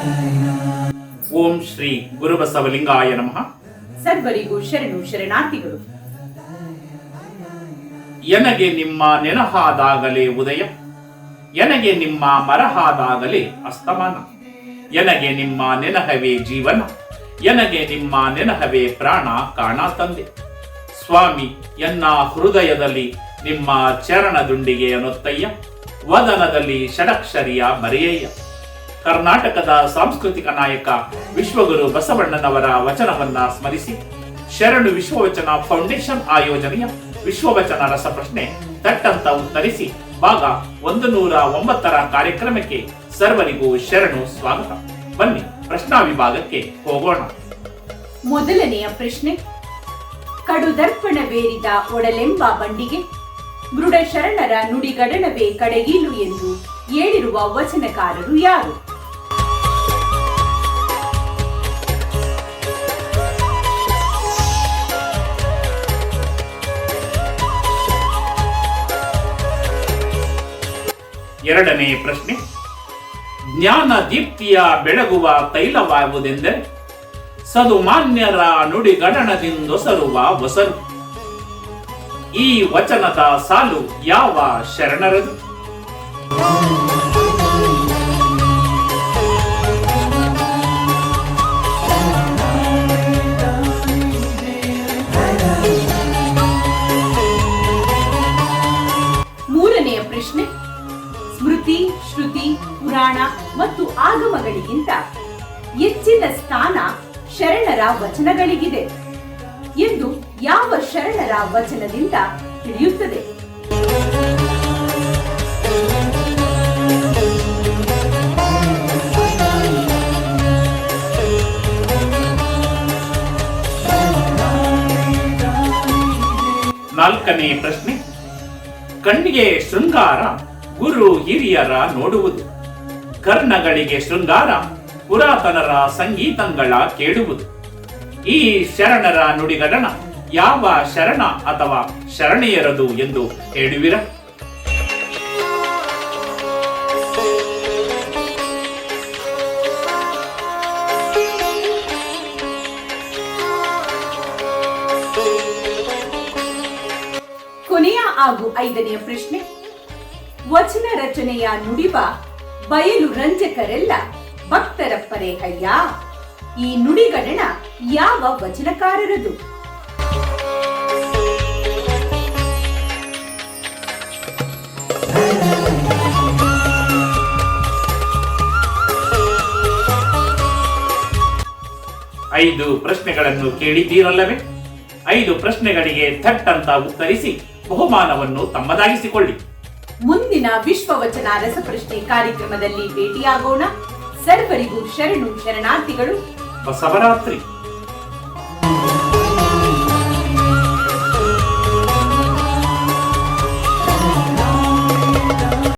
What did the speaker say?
ಓಂ ಶ್ರೀ ಗುರುಬಸವಲಿಂಗಾಯ ನಮಃ ಸರ್ವರಿಗೂ ಶರಣು ಶರಣಾರ್ಥಿಗಳು. ಎನಗೆ ನಿಮ್ಮ ನೆನಹಾದಾಗಲೇ ಉದಯ ಎನಗೆ ನಿಮ್ಮ ಮರಹಾದಾಗಲೇ ಅಸ್ತಮಾನ ಎನಗೆ ನಿಮ್ಮ ನೆನಹವೇ ಜೀವನ ಎನಗೆ ನಿಮ್ಮ ನೆನಹವೇ ಪ್ರಾಣ ಕಾಣ ತಂದೆ. ಸ್ವಾಮಿ ಎನ್ನ ಹೃದಯದಲ್ಲಿ ನಿಮ್ಮ ಚರಣದುಂಡಿಗೆ ಅನುತ್ತಯ್ಯ ವದನದಲ್ಲಿ ಷಡಕ್ಷರಿಯ ಬರೆಯಯ್ಯ. ಕರ್ನಾಟಕದ ಸಾಂಸ್ಕೃತಿಕ ನಾಯಕ ವಿಶ್ವಗುರು ಬಸವಣ್ಣನವರ ವಚನವನ್ನ ಸ್ಮರಿಸಿ. ಶರಣು ವಿಶ್ವವಚನ ಫೌಂಡೇಶನ್ ಆಯೋಜನೆಯ ವಿಶ್ವವಚನ ರಸಪ್ರಶ್ನೆ ತಟ್ಟಂತ ಉತ್ತರಿಸಿ. ಭಾಗ ಒಂದು ನೂರ ಒಂಬತ್ತರ ಕಾರ್ಯಕ್ರಮಕ್ಕೆ ಸರ್ವರಿಗೂ ಶರಣು ಸ್ವಾಗತ. ಬನ್ನಿ ಪ್ರಶ್ನಾ ವಿಭಾಗಕ್ಕೆ ಹೋಗೋಣ. ಮೊದಲನೆಯ ಪ್ರಶ್ನೆ. ಕಡುದರ್ಪಣವೇರಿದ ಒಡಲೆಂಬ ಬಂಡಿಗೆ ಮೃಡ ಶರಣರ ನುಡಿಗಡಣವೇ ಕಡೆಗೀಲು ಎಂದು ಹೇಳಿರುವ ವಚನಕಾರರು ಯಾರು? ಎರಡನೇ ಪ್ರಶ್ನೆ. ಜ್ಞಾನ ದೀಪ್ತಿಯ ಬೆಳಗುವ ತೈಲವಾಗುವುದೆಂದರೆ? ಸದುಮಾನ್ಯರ ನುಡಿಗಣನದಿಂದೊಸರುವ ಹೊಸರು ಈ ವಚನದ ಸಾಲು ಯಾವ ಶರಣರದು? ಪುರಾಣ ಮತ್ತು ಆಗಮಗಳಿಗಿಂತ ಹೆಚ್ಚಿನ ಸ್ಥಾನ ಶರಣರ ವಚನಗಳಿಗಿದೆ ಎಂದು ಯಾವ ಶರಣರ ವಚನದಿಂದ ತಿಳಿಯುತ್ತದೆ? ನಾಲ್ಕನೇ ಪ್ರಶ್ನೆ. ಕಣ್ಣಿಗೆ ಶೃಂಗಾರ, ಗುರು ಹಿರಿಯರ ನೋಡುವುದು. ಕರ್ಣಗಳಿಗೆ ಶೃಂಗಾರ, ಪುರಾತನರ ಸಂಗೀತಂಗಳ ಕೇಳುವುದು. ಈ ಶರಣರ ನುಡಿಗಡಣ ಯಾವ ಶರಣ ಅಥವಾ ಶರಣೆಯರದು ಎಂದು ಹೇಳುವಿರ? ಕೊನೆಯ ಹಾಗೂ ಐದನೆಯ ಪ್ರಶ್ನೆ. ವಚನ ರಚನೆಯ ನುಡಿವ ಬಯಲು ರಂಜಕರೆಲ್ಲ ಭಕ್ತರ ಪರೇಹಯ್ಯ. ಈ ನುಡಿಗಡಣ ಯಾವ ವಚನಕಾರರದು? ಐದು ಪ್ರಶ್ನೆಗಳನ್ನು ಕೇಳಿದ್ದೀರಲ್ಲವೇ? ಐದು ಪ್ರಶ್ನೆಗಳಿಗೆ ಥಟ್ ಅಂತ ಉತ್ತರಿಸಿ ಬಹುಮಾನವನ್ನು ತಮ್ಮದಾಗಿಸಿಕೊಳ್ಳಿ. ಮುಂದಿನ ವಿಶ್ವವಚನ ರಸಪ್ರಶ್ನೆ ಕಾರ್ಯಕ್ರಮದಲ್ಲಿ ಭೇಟಿಯಾಗೋಣ. ಸರ್ವರಿಗೂ ಶರಣು ಶರಣಾರ್ಥಿಗಳು. ಬಸವರಾತ್ರಿ.